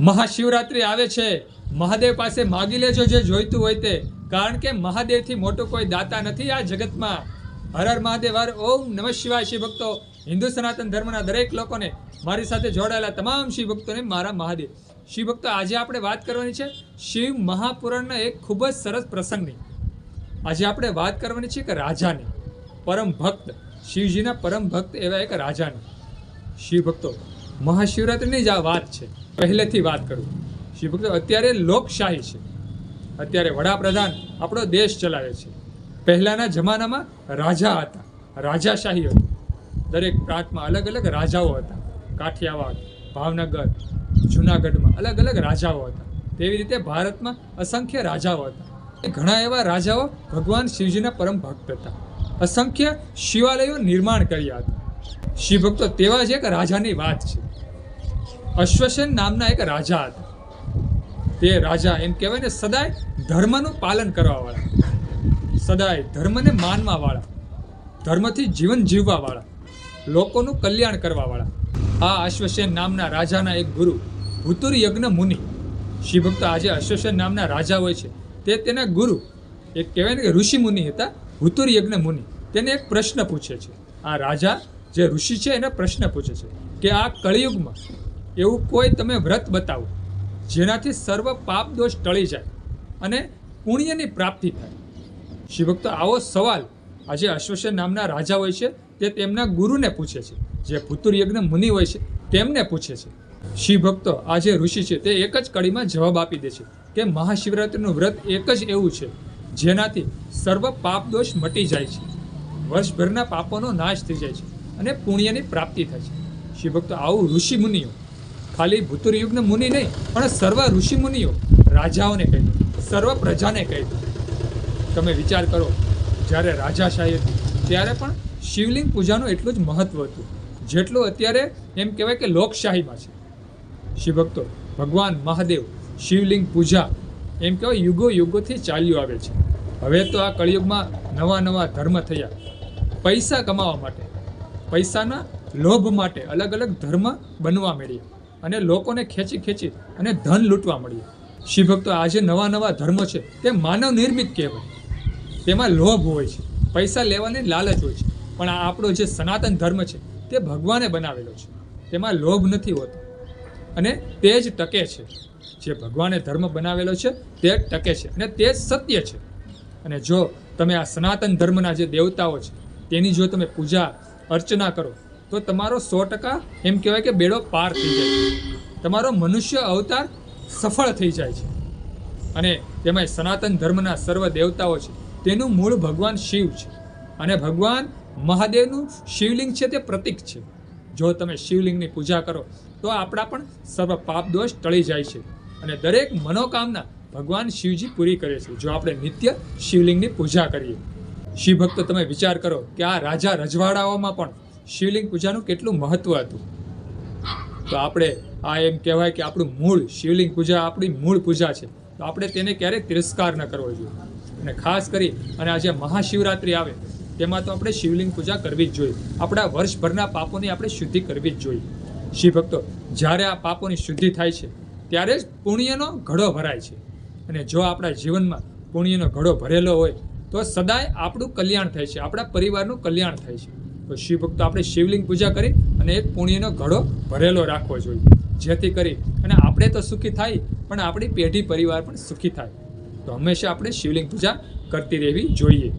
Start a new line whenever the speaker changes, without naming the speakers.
મહાશિવરાત્રિ આવે છે. મહાદેવ પાસે માગી લેજો જે જોઈતું હોય તે. કારણ કે મહાદેવથી મોટો કોઈ દાતા નથી આ જગતમાં. હર હર મહાદેવ, હર ઓમ નમઃ શિવાય શિવ ભક્તો. હિન્દુ સનાતન ધર્મના દરેક લોકોને મારી સાથે જોડાયેલા તમામ શિવ ભક્તોને મારા મહાદેવ. શિવ ભક્તો, આજે આપણે વાત કરવાની છે શિવ મહાપુરાણના એક ખૂબ જ સરસ પ્રસંગની. આજે આપણે વાત કરવાની છે કે રાજાની. પરમ ભક્ત. શિવજીના પરમ ભક્ત એવા એક રાજાની. શિવ ભક્તો મહાશિવરાત્રિની જ આ વાત છે. પહેલેથી વાત કરું. શિવભક્ત અત્યારે લોકશાહી છે. અત્યારે વડાપ્રધાન આપણો દેશ ચલાવે છે. પહેલાંના જમાનામાં રાજા હતા. રાજાશાહી હતું. દરેક પ્રાંતમાં અલગ અલગ રાજાઓ હતા. કાઠિયાવાડ, ભાવનગર, જુનાગઢમાં અલગ અલગ રાજાઓ હતા. તેવી રીતે ભારતમાં અસંખ્ય રાજાઓ હતા. ઘણા એવા રાજાઓ ભગવાન શિવજીના પરમ ભક્ત હતા. અસંખ્ય શિવાલયો નિર્માણ કર્યા હતા. શિવભક્તો તેવા જ એક રાજાની વાત છે. અશ્વસેન નામના એક રાજા હતા. તે રાજા એમ કહેવાય ને, સદાય ધર્મનું પાલન કરવાવાળા. સદાય ધર્મને માનવાવાળા. ધર્મથી જીવન જીવવાવાળા. લોકોનું કલ્યાણ કરવાવાળા. આ અશ્વસેન નામના રાજાના એક ગુરુ, ભૂતુર યજ્ઞ મુનિ. શિવભક્ત આજે અશ્વસેન નામના રાજા હોય છે. તે તેના ગુરુ, એક કહેવાય ને કે ઋષિ મુનિ હતા, ભૂતુર યજ્ઞ મુનિ. તેને એક પ્રશ્ન પૂછે છે. આ રાજા જે ઋષિ છે, એને પ્રશ્ન પૂછે છે કે આ કળિયુગમાં એવું કોઈ તમે વ્રત બતાવો, જેનાથી સર્વ પાપ દોષ ટળી જાય અને પુણ્યની પ્રાપ્તિ થાય. શિવભક્તો આવો સવાલ આજે અશ્વસેન નામના રાજા હોય છે, તે તેમના ગુરુને પૂછે છે. જે ભૂતુર યજ્ઞ મુનિ હોય છે, તેમને પૂછે છે. શિવ ભક્તો આ જે ઋષિ છે, તે એક જ કડીમાં જવાબ આપી દે છે કે મહાશિવરાત્રિનું વ્રત એક જ એવું છે, જેનાથી સર્વ પાપ દોષ મટી જાય છે. વર્ષભરના પાપોનો નાશ થઈ જાય છે અને પુણ્યની પ્રાપ્તિ થાય છે. શિવ ભક્તો આવું ઋષિ મુનિઓ ખાલી ભૂતુર યુગના મુનિ નહીં, પણ સર્વ ઋષિ મુનિઓ રાજાઓને કહી સર્વ પ્રજાને કહી તમે વિચાર કરો, જ્યારે રાજાશાહી હતી, ત્યારે પણ શિવલિંગ પૂજાનું એટલું જ મહત્ત્વ હતું. જેટલું અત્યારે એમ કહેવાય કે લોકશાહીમાં છે. શિવભક્તો, ભગવાન, મહાદેવ, શિવલિંગ પૂજા, એમ કહેવાય યુગો યુગોથી ચાલ્યું આવે છે. હવે તો આ કળિયુગમાં નવા નવા ધર્મ થયા. પૈસા કમાવા માટે, પૈસાના લોભ માટે અલગ અલગ ધર્મ બનવા મળ્યા અને લોકોને ખેંચી ખેંચી અને ધન લૂંટવા મળ્યું. શિવભક્તો આજે નવા નવા ધર્મો છે, તે માનવ નિર્મિત કહેવાય. તેમાં લોભ હોય છે, પૈસા લેવાની લાલચ હોય છે, પણ આ આપણો જે સનાતન ધર્મ છે, તે ભગવાને બનાવેલો છે. તેમાં લોભ નથી હોતો. અને તે જ ટકે છે. જે ભગવાને ધર્મ બનાવેલો છે, તે ટકે છે અને તે જ સત્ય છે. અને જો તમે આ સનાતન ધર્મના જે દેવતાઓ છે, તેની જો તમે પૂજા અર્ચના કરો તો તમારો સો ટકા એમ કહેવાય કે બેડો પાર થઈ જાય છે. તમારો મનુષ્ય અવતાર સફળ થઈ જાય છે. અને તેમાં સનાતન ધર્મના સર્વ દેવતાઓ છે, તેનું મૂળ ભગવાન શિવ છે. અને ભગવાન મહાદેવનું શિવલિંગ છે તે પ્રતીક છે. જો તમે શિવલિંગની પૂજા કરો, તો આપણા પણ સર્વ પાપ દોષ ટળી જાય છે. અને દરેક મનોકામના ભગવાન શિવજી પૂરી કરે છે. જો આપણે નિત્ય શિવલિંગની પૂજા કરીએ. શિવ ભક્તો તમે વિચાર કરો કે આ રાજા રજવાડાઓમાં પણ શિવલિંગ પૂજાનું કેટલું મહત્વ હતું? તો આપણે આ એમ કહેવાય કે આપણું મૂળ શિવલિંગ પૂજા આપણી મૂળ પૂજા છે. તો આપણે તેને ક્યારેય તિરસ્કાર ન કરવો જોઈએ. અને ખાસ કરી અને આજે મહાશિવરાત્રિ આવે, તેમાં તો આપણે શિવલિંગ પૂજા કરવી જ જોઈએ. આપણા વર્ષભરના પાપોની આપણે શુદ્ધિ કરવી જ જોઈએ. શિવ ભક્તો, જ્યારે આ પાપોની શુદ્ધિ થાય છે, ત્યારે જ પુણ્યનો ઘડો ભરાય છે. અને જો આપણા જીવનમાં પુણ્યનો ઘડો ભરેલો હોય, તો સદાય આપણું કલ્યાણ થાય છે. આપણા પરિવારનું કલ્યાણ થાય છે. તો શિવ ભક્તો આપણે શિવલિંગ પૂજા કરી અને એક પુણ્યનો ઘડો ભરેલો રાખવો જોઈએ. જેથી કરી અને આપણે તો સુખી થાય, પણ આપણી પેઢી પરિવાર પણ સુખી થાય. તો હંમેશા આપણે શિવલિંગ પૂજા કરતી રહેવી જોઈએ.